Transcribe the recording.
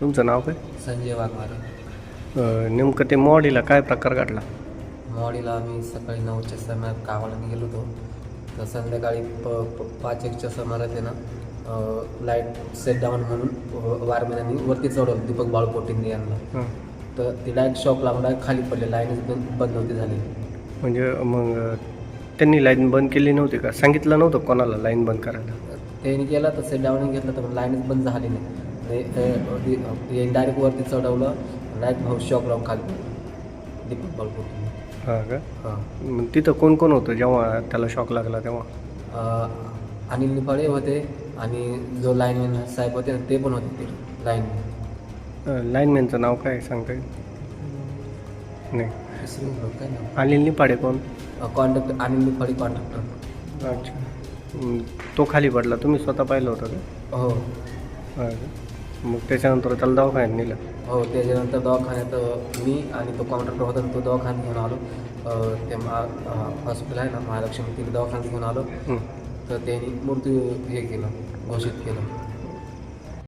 तुमचं नाव काय? संजय वाघमारे. अ, नेमकं ते मॉडीला काय प्रकार घडला? मॉडीला आम्ही सकाळी नऊच्या सुमारात गावाला गेलो होतो. तर संध्याकाळी प प- पाच एकच्या सुमारात आहे ना लाइट सेट डाऊन म्हणून वारमेनांनी वरती चढवलं दीपक बाळपोटींनी यांना. हं. तर ती लाइट शॉक direct खाली पडले लाईनच बंद बंद नव्हती झाली. म्हणजे मग अ, त्यांनी लाईन बंद केली नव्हती का? सांगितलं नव्हतं कोणाला लाईन बंद करायला? त्यांनी केलं तर सेट डाऊन घेतलं तर लाईनच बंद झाली नाही. डायरेक्ट वरती चढवलं लाइट भाऊ शॉक लावून खाली पडलं. दीपक हां का? हां. मग तिथं कोण कोण होतं जेव्हा त्याला शॉक लागला तेव्हा? अ, अनिल निफाडे होते आणि जो लाईनमॅन साहेब होते ना, ते पण होते ते लाईनमॅन लाईनमॅनचं नाव काय सांगता येईल? नाही. काय नाव? अनिल निपाडे कोण? कॉन्ट्रॅक्टर अनिल निफाडे कॉन्ट्रॅक्टर अच्छा. तो खाली पडला. तुम्ही स्वतः पाहिलं होतं का? हो. हां का? मग त्याच्यानंतर त्याला दवाखान्यात नेलं. हो त्याच्यानंतर दवाखान्यात अ, मी आणि तो कॉन्ट्रॅक्टर होता ना, तो दवाखान्यात घेऊन आलो. अ, ते मा हॉस्पिटल आहे ना महालक्ष्मी तिथे दवाखान्यात घेऊन आलो. हं. तर त्यांनी मृत्यू हे केलं घोषित केलं.